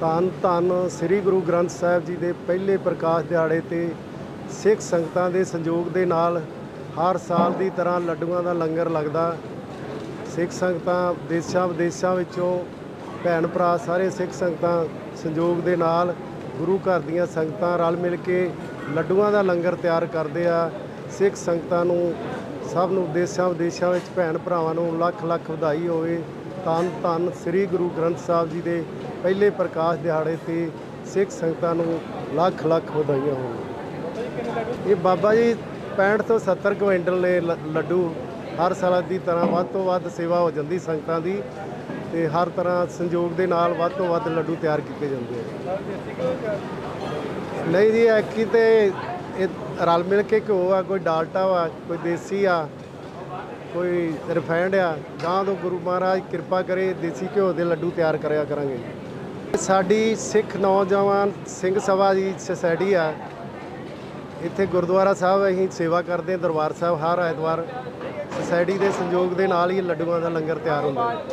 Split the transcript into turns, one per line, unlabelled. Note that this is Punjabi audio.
ਧੰਨ ਧੰਨ ਸ੍ਰੀ ਗੁਰੂ ਗ੍ਰੰਥ ਸਾਹਿਬ ਜੀ ਦੇ ਪਹਿਲੇ ਪ੍ਰਕਾਸ਼ ਦਿਹਾੜੇ ਤੇ ਸਿੱਖ ਸੰਗਤਾਂ ਦੇ ਸੰਯੋਗ ਦੇ ਨਾਲ ਹਰ ਸਾਲ ਦੀ ਤਰ੍ਹਾਂ ਲੱਡੂਆਂ ਦਾ ਲੰਗਰ ਲੱਗਦਾ। ਸਿੱਖ ਸੰਗਤਾਂ ਦੇਸ਼ਾਂ ਵਿਦੇਸ਼ਾਂ ਵਿੱਚੋਂ ਭੈਣ ਭਰਾ ਸਾਰੇ ਸਿੱਖ ਸੰਗਤਾਂ ਸੰਯੋਗ ਦੇ ਨਾਲ ਗੁਰੂ ਘਰ ਦੀਆਂ ਸੰਗਤਾਂ ਰਲ ਮਿਲ ਕੇ ਲੱਡੂਆਂ ਦਾ ਲੰਗਰ ਤਿਆਰ ਕਰਦੇ ਆ। ਸਿੱਖ ਸੰਗਤਾਂ ਨੂੰ ਸਭ ਨੂੰ ਦੇਸ਼ਾਂ ਵਿਦੇਸ਼ਾਂ ਵਿੱਚ ਭੈਣ ਭਰਾਵਾਂ ਨੂੰ ਲੱਖ ਲੱਖ ਵਧਾਈ ਹੋਵੇ। ਧੰਨ ਧੰਨ ਸ੍ਰੀ ਗੁਰੂ ਗ੍ਰੰਥ ਸਾਹਿਬ ਜੀ ਦੇ ਪਹਿਲੇ ਪ੍ਰਕਾਸ਼ ਦਿਹਾੜੇ ਤੇ ਸਿੱਖ ਸੰਗਤਾਂ ਨੂੰ ਲੱਖ ਲੱਖ ਵਧਾਈਆਂ ਹੋਣ। ਇਹ ਬਾਬਾ ਜੀ 65 ਤੋਂ 70 ਕੁਇੰਟਲ ਨੇ ਲ- ਲੱਡੂ ਹਰ ਸਾਲ ਦੀ ਤਰ੍ਹਾਂ ਵੱਧ ਤੋਂ ਵੱਧ ਸੇਵਾ ਹੋ ਜਾਂਦੀ ਸੰਗਤਾਂ ਦੀ ਤੇ ਹਰ ਤਰ੍ਹਾਂ ਸੰਯੋਗ ਦੇ ਨਾਲ ਵੱਧ ਤੋਂ ਵੱਧ ਲੱਡੂ ਤਿਆਰ ਕੀਤੇ ਜਾਂਦੇ ਆ। ਨਹੀਂ ਜੀ ਐਕੀ ਤੇ ਇਹ ਰਲ ਮਿਲ ਕੇ ਘਿਓ ਆ, ਕੋਈ ਡਾਲਟਾ ਵਾ, ਕੋਈ ਦੇਸੀ ਆ ਕੋਈ ਰਿਫਾਈਂਡ ਆ ਗਾਂ ਤੋਂ ਗੁਰੂ ਮਹਾਰਾਜ ਕਿਰਪਾ ਕਰੇ, ਦੇਸੀ ਘਿਓ ਦੇ ਲੱਡੂ ਤਿਆਰ ਕਰਿਆ ਕਰਾਂਗੇ। ਸਾਡੀ ਸਿੱਖ ਨੌਜਵਾਨ ਸਿੰਘ ਸਭਾ ਦੀ ਸੋਸਾਇਟੀ ਆ। ਇੱਥੇ ਗੁਰਦੁਆਰਾ ਸਾਹਿਬ ਅਸੀਂ ਸੇਵਾ ਕਰਦੇ ਦਰਬਾਰ ਸਾਹਿਬ ਹਰ ਐਤਵਾਰ ਸੋਸਾਇਟੀ ਦੇ ਸੰਯੋਗ ਦੇ ਨਾਲ ਹੀ ਲੱਡੂਆਂ ਦਾ ਲੰਗਰ ਤਿਆਰ ਹੁੰਦਾ।